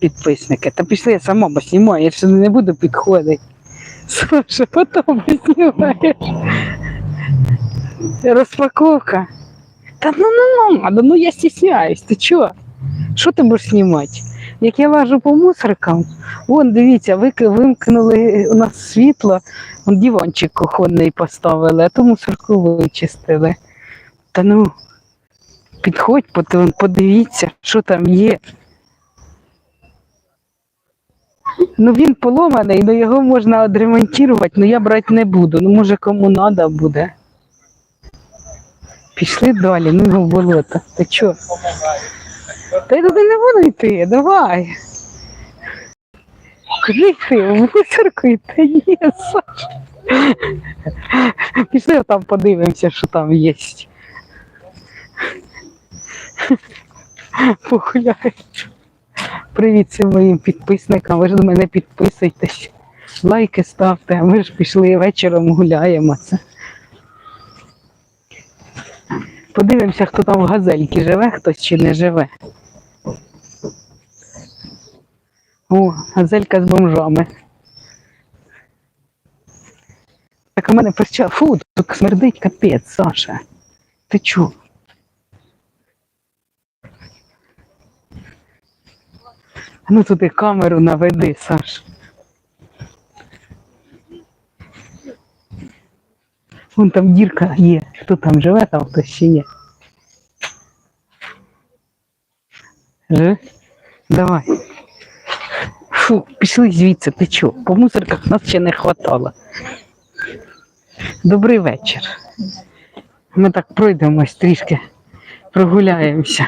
підписники. Та пішли я сама поснімаю, я ж сюди не буду підходити. Саша, потім поснімаєш. Розпаковка. Та ну ну надо, ну я стесняюсь, ти чого? Що ти будеш знімати? Як я лажу по мусоркам, вон дивіться, вимкнули у нас світло, вон диванчик кухонний поставили, а ту мусорку вичистили. Та ну, підходь, подивіться, що там є. Ну він поломаний, ну його можна відремонтувати, але я брати не буду. Ну може кому треба буде. Пішли далі, ну його болото. Ти чо? Та я туди не буду йти, давай. Куди йти? В мусорку йти? Ні, Саша. Пішли там подивимося, що там є. Погуляємо. Привіт всім моїм підписникам. Ви ж до мене підписуйтесь. Лайки ставте, а ми ж пішли вечором гуляємо. Це. Подивимося, хто там в газельці живе, хтось чи не живе. О, газелька з бомжами. Так у мене почав. Фу, тут смердить капець, Саша. Ти чу? Ну туди камеру наведи, Саш. Вон там дірка є. Хто там живе, там хтось ще є. Живе? Давай. Фу, пішли звідси, ти чо? По мусорках нас ще не хватало. Добрий вечір. Ми так пройдемось трішки, прогуляємося.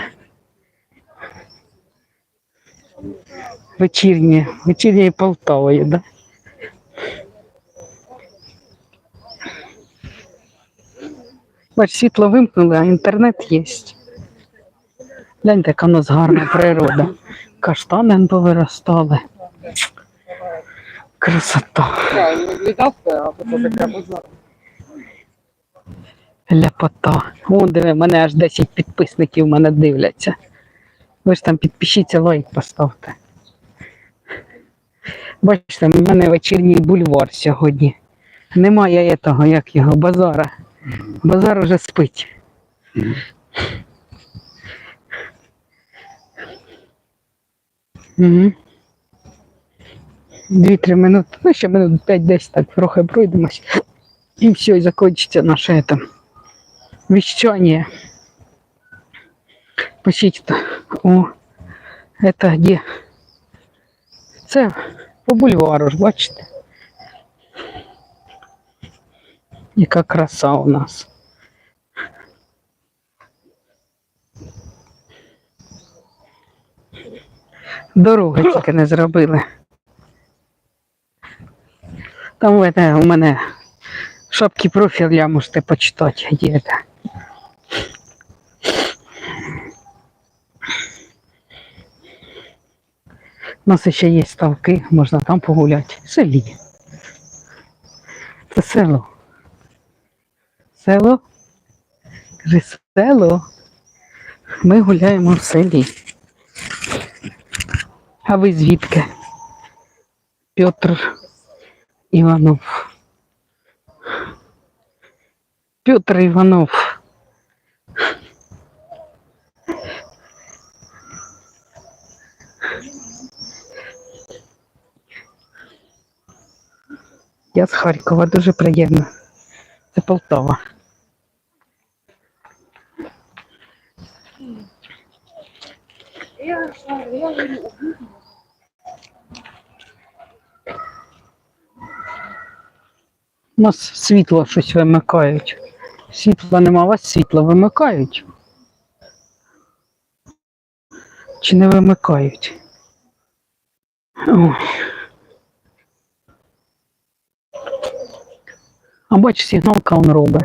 Вечірнє, вечірньою Полтавою, да? Бач, світло вимкнули, а інтернет є. Гляньте, яка в нас гарна природа. Каштани повиростали. Красота. Ляпота. О, диви, мене аж 10 підписників мене дивляться. Ви ж там підпишіться, лайк поставте. Бачите, в мене вечірній бульвар сьогодні. Немає того, як його, базара. Базар уже спить. Угу. Дві-три минути. Ну, ще минут 5-10 так трохи пройдемось. І все, і закінчиться наше это, вещание. Пишіть. О, это где? Це по бульвару ж, бачите? Яка краса у нас. Дороги тільки не зробили. Там у мене, шапки профіля можете почитати. Є У нас ще є ставки, можна там погуляти. В селі. Це село. Село. Село. Ми гуляємо в селі. А ви звідки? Петр Іванов. Петр Іванов. Я з Харкова, дуже приємно. Це Полтава. У нас світло щось вимикають. Світла нема, у вас світло вимикають. Чи не вимикають? Ой. А бач, сигналка он робить.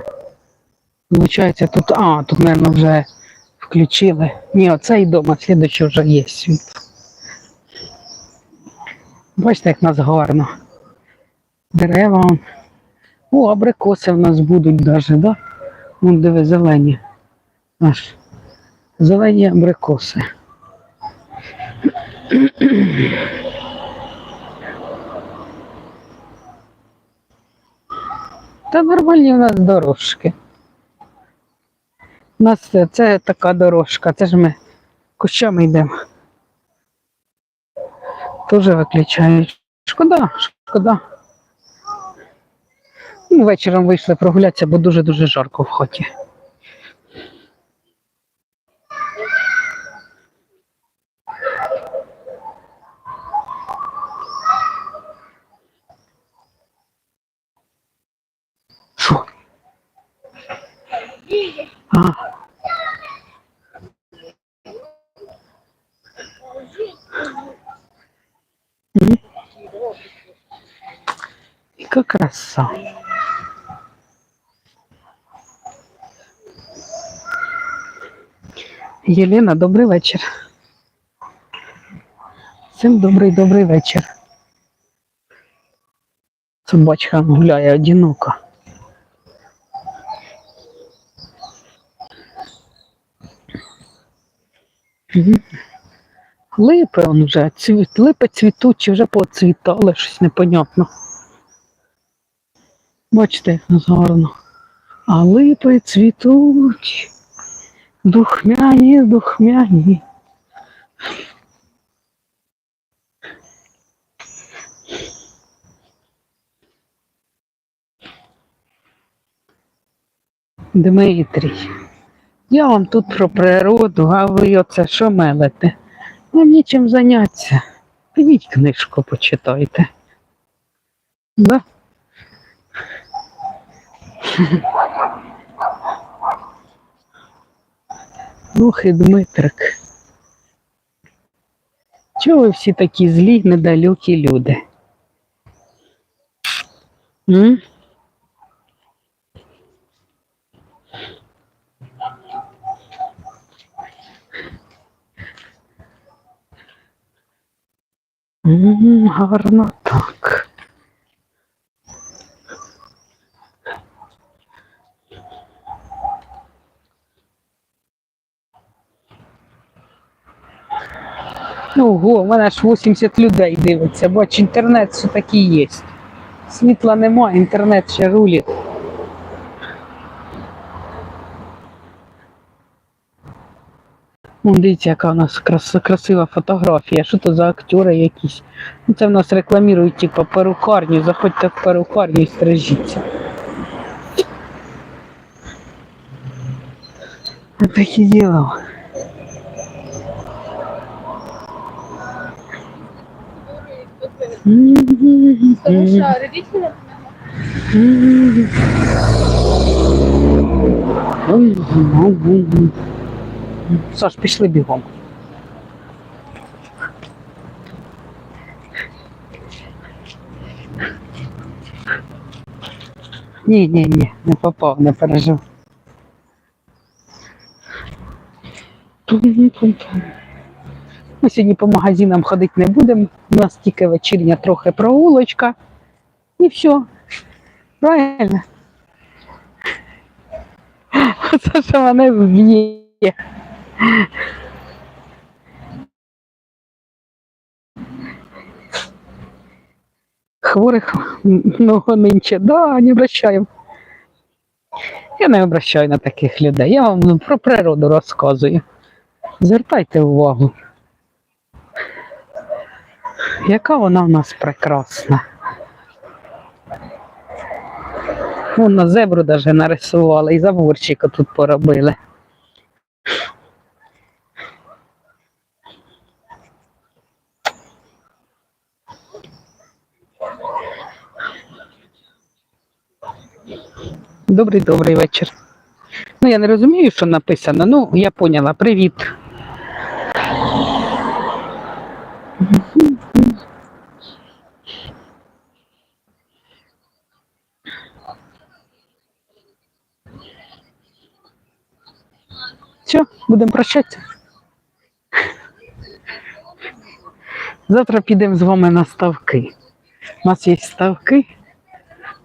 Получається, тут. А, тут, мабуть, вже включили. Ні, оцей дом, а слідуючий вже є світло. Бачите, як нас гарно. Дерева. О, абрикоси в нас будуть навіть, да? Вон диви, зелені. Аж. Зелені абрикоси. Та нормальні в нас дорожки. У нас це, така дорожка, це ж ми кущами йдемо. Тоже виключають. Шкода, шкода. Ну, вечором вийшли прогулятися, бо дуже-дуже жарко в хаті. Яка краса. Єлена, добрий вечір. Всім добрий добрий вечір. Собачка гуляє одинока. Липи он вже, цвіт, липи цвітуть чи вже поцвітали, щось непонятно. Бачите, як нас гарно. А липи цвітуть. Духмяні, духмяні. Дмитрій, я вам тут про природу, а ви оце що мелите? Вам нічим зайнятися. Підіть книжку почитайте. Да? Ох і Дмитрик. Чого ви всі такі злі, недалекі люди? М? М, Гарно так. Ого, у мене ж 80 людей дивиться, бач, інтернет все таки є. Світла немає, інтернет ще рулить. Вон дивіться, яка у нас крас- красива фотографія. Що то за актори якісь? Ну, це в нас рекламують, типу, перукарню. Заходьте в перукарню і стрижіться. Таке діло. Потому что родители Саш, пішли бігом. Ні, ні, ні, не попав, не пережив. Ми сьогодні по магазинам ходити не будемо. У нас тільки вечірня трохи прогулочка. І все. Правильно. Що мене вб'є. Хворих много нинче. Да, не обращаємо. Я не обращаю на таких людей. Я вам про природу розказую. Звертайте увагу. Яка вона в нас прекрасна. Вон на зебру даже нарисували і заборчика тут поробили. Добрий добрий вечір. Ну, я не розумію, що написано. Ну, я поняла. Привіт. Все, будемо прощатися. Завтра підемо з вами на ставки. У нас є ставки.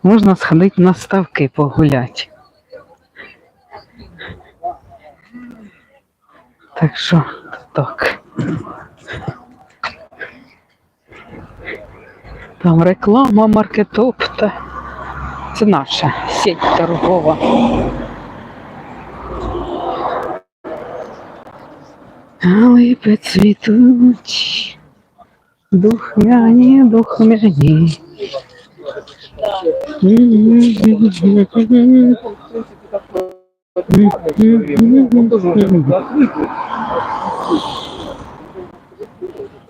Можна сходити на ставки погуляти. Так що так. Там реклама, маркетопта. Це наша сеть торгова. Липи цвітуть, духмяні, духмяні.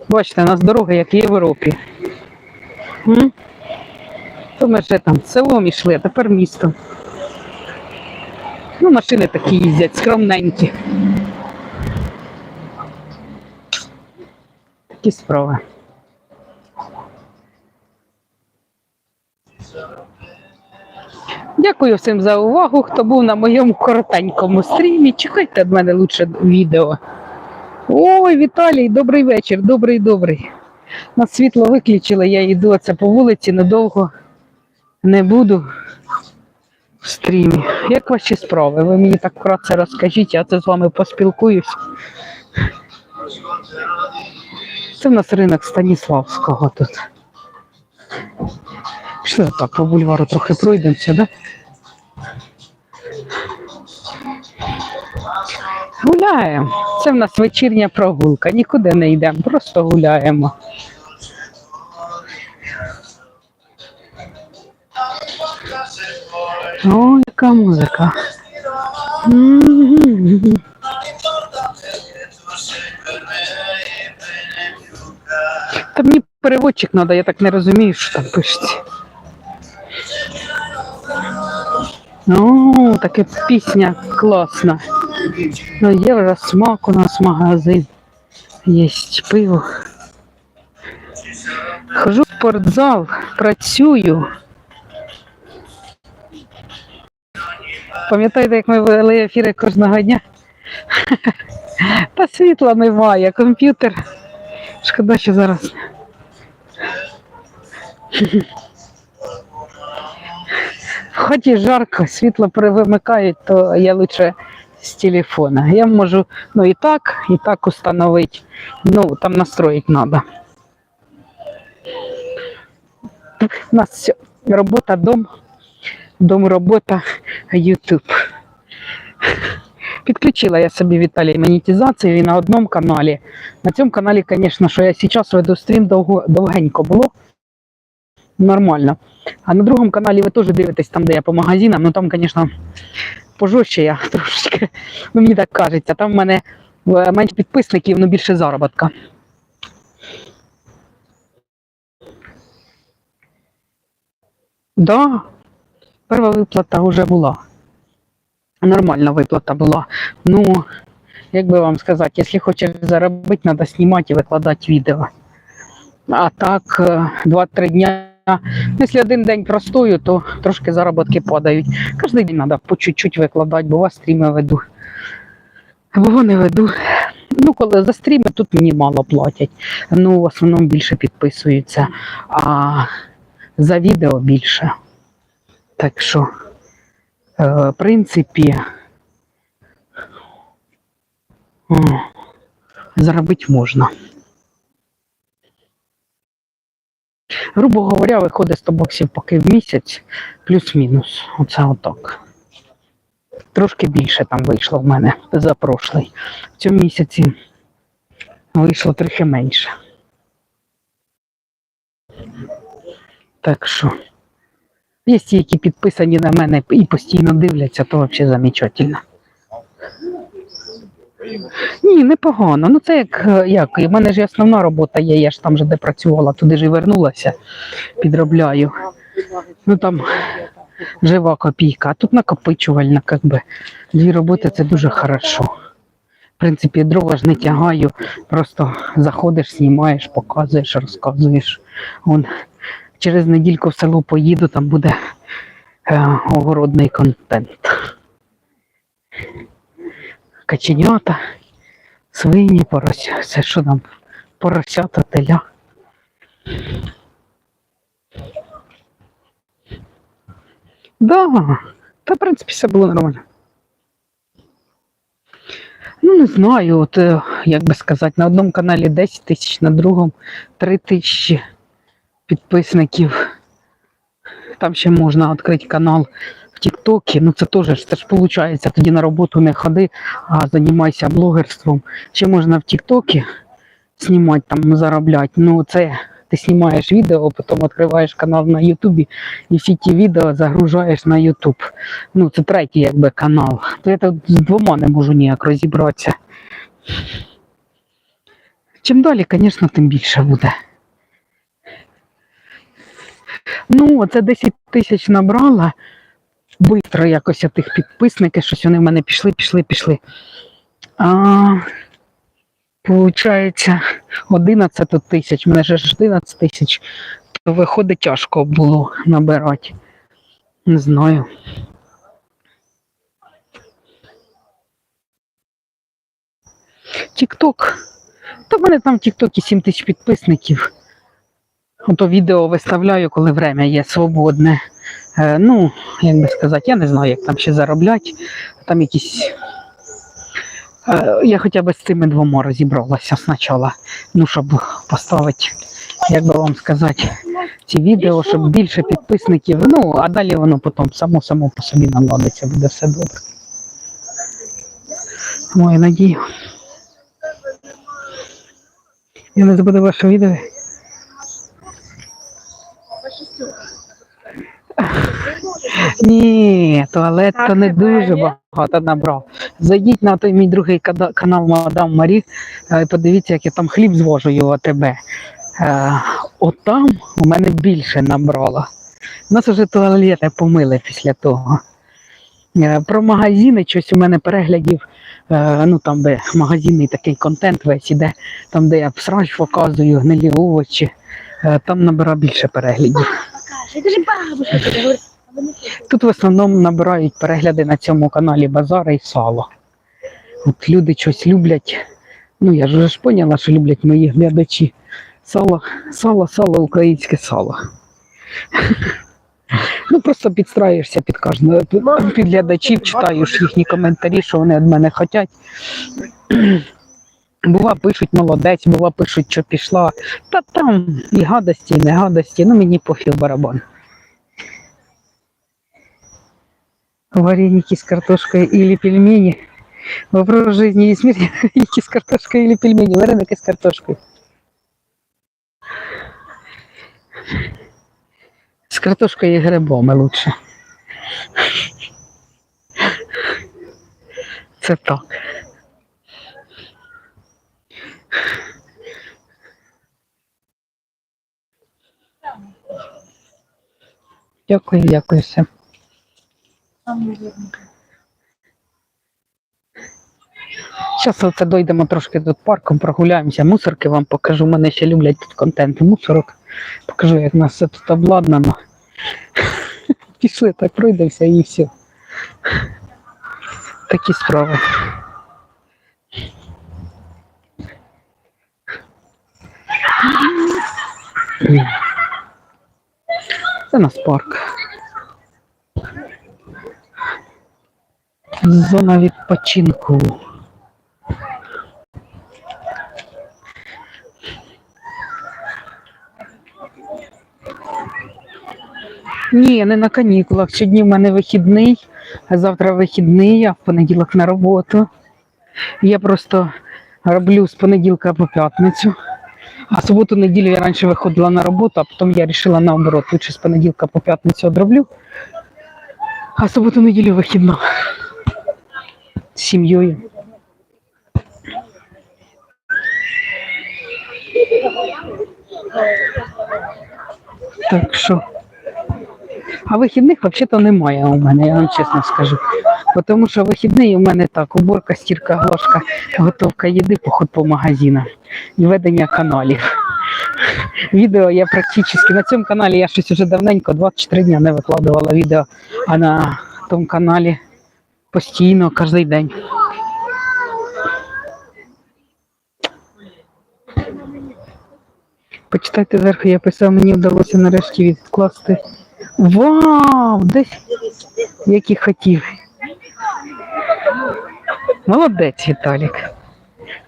Бачите, у нас дороги, як в Європі. То ми вже там селом йшли, а тепер місто. Ну, машини такі їздять, скромненькі. Такі справи. Дякую всім за увагу, хто був на моєму коротенькому стрімі. Чекайте від мене лучше відео. Ой, Віталій, добрий вечір, добрий, добрий. На світло виключили, я йду оце по вулиці, недовго не буду в стрімі. Як ваші справи? Ви мені так вкратце розкажіть, я це з вами поспілкуюсь. Це в нас ринок Станіславського тут. Пішли так, по бульвару трохи пройдемося, да? Гуляємо. Це в нас вечірня прогулка. Нікуди не йдемо, просто гуляємо. Ой, яка музика. Та мені переводчик треба, я так не розумію, що там пишеться. О, таке пісня класна. Ну, є вже смак у нас магазин. Є пиво. Хожу в спортзал, працюю. Пам'ятаєте, як ми вели ефіри кожного дня? Та світла немає, комп'ютер. Шкода, що зараз. В хаті жарко, світло вимикають, то я лучше з телефона. Я можу ну і так, і так установити. Ну, там настроїть треба. У нас все. Робота, дом, дом, робота, Ютуб. Підключила я собі Віталій монетизацію і на одному каналі. На цьому каналі, звісно, що я зараз веду стрім довго, довгенько було. Нормально. А на другому каналі ви теж дивитесь там, де я по магазинам. Ну там, звісно, пожорстче я трошечки. Ну, мені так кажеться. Там в мене е, менше підписників, але більше заробітка. Да, перша виплата вже була. Нормальна виплата була. Ну, як би вам сказати, якщо хочеш заробити, треба знімати і викладати відео. А так, е, 2-3 дня. Якщо один день простою, то трошки заробітки падають. Кожен день треба по чуть-чуть викладати, бо вас стріми веду. Бо не веду. Ну, коли за стріми, тут мені мало платять. Ну, в основному більше підписуються, а за відео більше. Так що, е, в принципі, заробити можна. Грубо говоря, виходить 100 баксів поки в місяць, плюс-мінус. Оце отак. Трошки більше там вийшло в мене за прошлий. В цьому місяці вийшло трохи менше. Так що, є ті, які підписані на мене і постійно дивляться, то взагалі замечательно. Ні, непогано. Ну це як, е, як. У мене ж основна робота є, я ж там же де працювала, туди ж і вернулася, підробляю. Ну там жива копійка, а тут накопичувальна, как би. Дві роботи це дуже хорошо. В принципі, дрова ж не тягаю, просто заходиш, знімаєш, показуєш, розказуєш. Вон, через недільку в село поїду, там буде е, огородний контент. Каченята, свині, порося, це що там, поросята, теля. Да, та в принципі все було нормально. Ну, не знаю, от е, як би сказати, на одному каналі 10 тисяч, на другому 3 тисячі. підписників. Там ще можна відкрити канал Тіктокі. Ну це теж ж теж виходить. Тоді на роботу не ходи, а займайся блогерством. Ще можна в Тіктокі знімати, там заробляти. Ну це ти знімаєш відео, потім відкриваєш канал на Ютубі і всі ті відео загружаєш на Ютуб. Ну, це третій якби канал. То я тут з двома не можу ніяк розібратися. Чим далі, звісно, тим більше буде. Ну, оце 10 тисяч набрала. Бистро якось тих підписників, щось вони в мене пішли, пішли, пішли. А, Получається, 11 тисяч, мене ж 11 тисяч, то виходить тяжко було набирати. Не знаю. Тік-ток. Та в мене там в Тік-токі 7 тисяч підписників. Ото відео виставляю, коли время є свободне. Е, ну, як би сказати, я не знаю, як там ще зароблять. Там якісь. Е, я хоча б з цими двома розібралася спочатку. Ну, щоб поставити, як би вам сказати, ці відео, щоб більше підписників. Ну, а далі воно потім само само по собі наладиться, буде все добре. Мою надію. Я не забуду ваше відео. Ні, туалет то не дуже багато набрав. Зайдіть на той мій другий канал Мадам Марі е, і подивіться, як я там хліб звожую в АТБ. Е, Отам у мене більше набрало. У нас вже туалети помили після того. Е, Про магазини щось у мене переглядів. Ну там, де магазинний такий контент весь іде, там, де я срач показую, гнилі овочі, там набирав більше переглядів. Покажи, это же бабушка тебе говорит. а вы не слышите. Тут в основному набирають перегляди на цьому каналі Базара і сало. От люди щось люблять. Ну я ж вже ж поняла, що люблять мої глядачі. Сало, сало, сало, українське сало. Ну просто підстраюєшся під кожного під- під глядачів, читаєш їхні коментарі, що вони від мене хочуть. Бува пишуть молодець, бува пишуть, що пішла. Та там і гадості, і не гадості, ну мені пофіг барабан. Вареники с картошкой или пельмени. Вопрос жизни и смерти. Вареники с картошкой или пельмени. Вареники с картошкой. С картошкой и грибами лучше. Це так. Дякую, дякую всім. Зараз оце дойдемо трошки тут парком, прогуляємося, мусорки вам покажу. Мене ще люблять тут контент мусорок. Покажу, як нас все тут обладнано. Пішли, так пройдемося і все. Такі справи. Це у нас парк. Зона відпочинку. Ні, не на канікулах. Сьогодні в мене вихідний, а завтра вихідний, а в понеділок на роботу. Я просто роблю з понеділка по п'ятницю. А суботу неділю я раніше виходила на роботу, а потім я вирішила наоборот, лучше з понеділка по п'ятницю одроблю, а суботу неділю вихідна з сім'єю. Так що. А вихідних взагалі-то немає у мене, я вам чесно скажу. Тому що вихідний у мене так, уборка, стірка, глажка, готовка їди, поход по магазинам і ведення каналів. Відео я практично на цьому каналі я щось уже давненько, 24 дня не викладувала відео, а на тому каналі постійно, кожен день. Почитайте зверху, я писав, мені вдалося нарешті відкласти. Вау! Десь який хотів. Молодець, Віталік.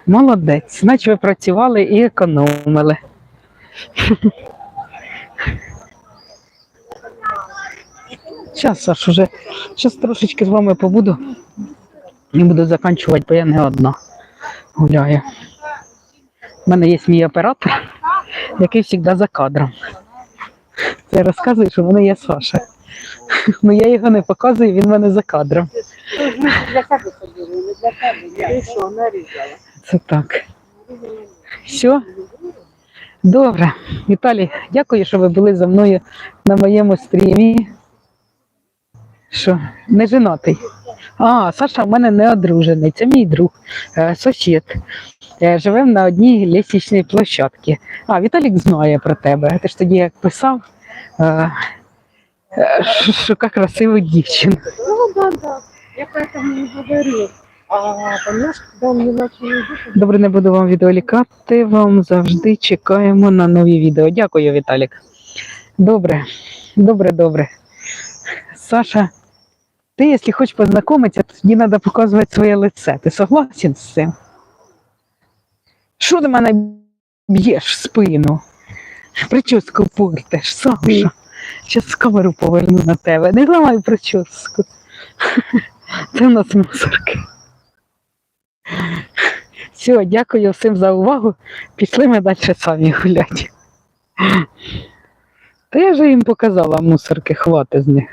Молодець. Значить, ви працювали і економили. Зараз, Саш, уже зараз трошечки з вами побуду. І буду закінчувати, бо я не одна гуляю. У мене є мій оператор, який завжди за кадром. Я розказую, що в мене є Саша. Ну я його не показую, він в мене за кадром. Що, нарізала? Це так. Все. Добре. Віталій, дякую, що ви були за мною на моєму стрімі. Що, не женатий? А, Саша в мене не одружений, це мій друг, е, сусід. Е, Живемо на одній лісічній площадці. А, Віталік знає про тебе. Ти ж тоді як писав, е, е, шукав красиву дівчину. Ну, да, да. Я поэтому не говорю. Добре, не буду вам відволікати. Вам завжди чекаємо на нові відео. Дякую, Віталік. Добре, добре, добре. Саша, ти, якщо хочеш познайомитися, тоді треба показувати своє лице. Ти согласен з цим? Що ти мене б'єш в спину? Прическу портиш, Саша. Зараз камеру поверну на тебе. Не ламай прическу. Це в нас мусорки. Все, дякую всім за увагу. Пішли ми далі самі гуляти. Та я вже їм показала мусорки, хвати з них.